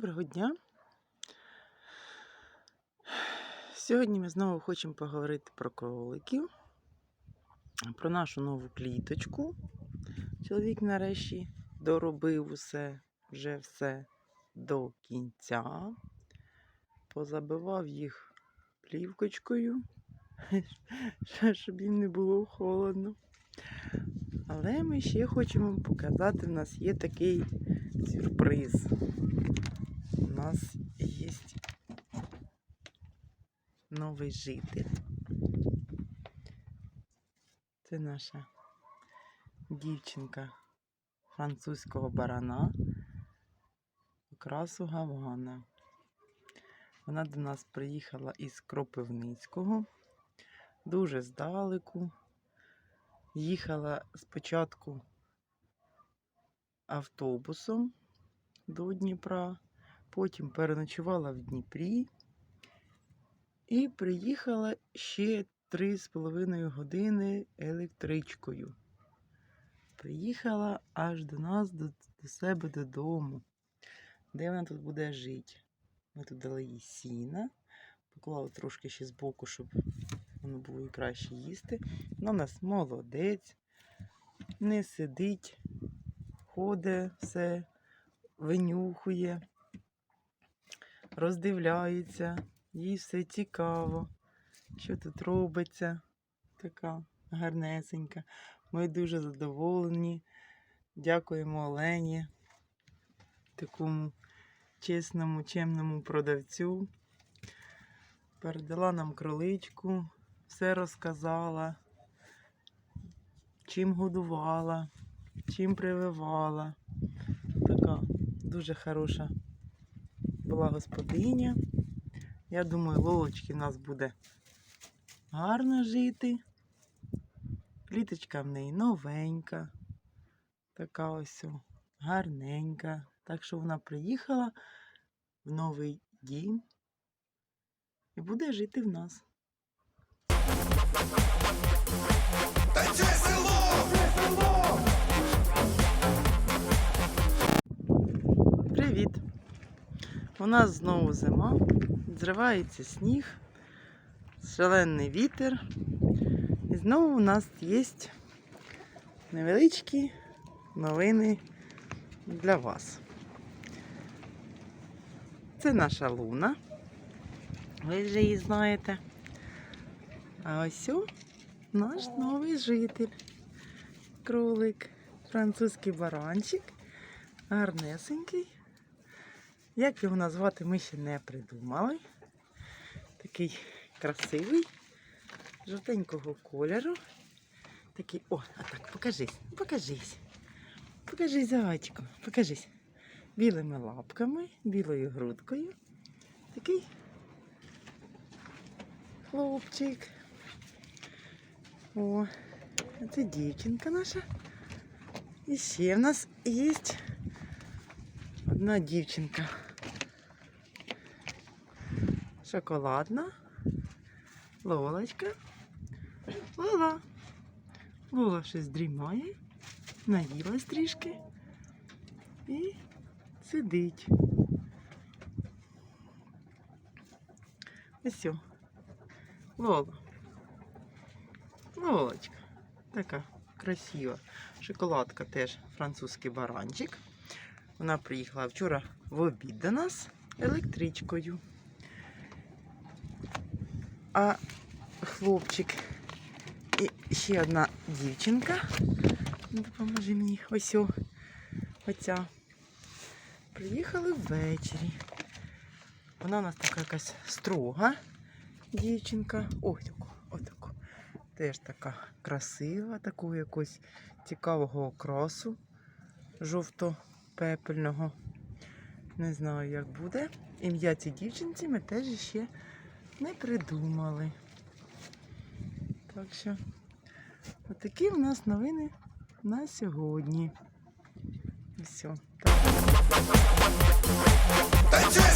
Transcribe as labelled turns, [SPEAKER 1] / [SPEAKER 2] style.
[SPEAKER 1] Доброго дня. Сьогодні ми знову хочемо поговорити про кроликів, про нашу нову кліточку. Чоловік нарешті доробив усе, вже все до кінця. Позабивав їх плівкочкою, щоб їм не було холодно. Але ми ще хочемо показати, в нас є такий сюрприз. Нас є новий житель. Це наша дівчинка французького барана окрасу Гавана. Вона до нас приїхала із Кропивницького, дуже здалеку. Їхала спочатку автобусом до Дніпра, потім переночувала в Дніпрі і приїхала ще 3,5 години електричкою. Приїхала аж до нас, до, до себе додому, де вона тут буде жити. Ми тут дали їй сіна, поклали трошки ще збоку, щоб воно було і краще їсти. Вона нас молодець, не сидить, ходить все, винюхує, роздивляється, їй все цікаво, що тут робиться. Така гарнесенька. Ми дуже задоволені. Дякуємо Олені, такому чесному, чемному продавцю. Передала нам кроличку, все розказала, чим годувала, чим прививала. Така дуже хороша була господиня. Я думаю, лолочки в нас буде гарно жити. Кліточка в неї новенька, така ось гарненька. Так що вона приїхала в новий дім і буде жити в нас.
[SPEAKER 2] Та це село!
[SPEAKER 1] Привіт! У нас знову зима, зривається сніг, шалений вітер. І знову у нас є невеличкі новини для вас. Це наша луна. Ви вже її знаєте. А ось наш новий житель. Кролик, французький баранчик, гарнесенький. Як його назвати, ми ще не придумали. Такий красивий, жовтенького кольору. Такий, о, а так, покажись, покажись. Покажись зайчиком, покажись. Білими лапками, білою грудкою. Такий хлопчик. О, це дівчинка наша. І ще в нас є одна дівчинка. Шоколадна. Лолочка. Лола. Лола щось дрімає. Наїлась трішки. І сидить. Ось. Лола. Лолочка. Така красива. Шоколадка теж французький баранчик. Вона приїхала вчора в обід до нас електричкою. А хлопчик і ще одна дівчинка. Допоможи мені. Ось о, оця. Приїхали ввечері. Вона у нас така якась строга дівчинка. Ой, таку, отаку. Теж така красива, такого якогось цікавого окрасу жовто-пепельного. Не знаю, як буде. Ім'я цій дівчинці ми теж ще не придумали. Так що, отакі в нас новини на сьогодні. Все. Так.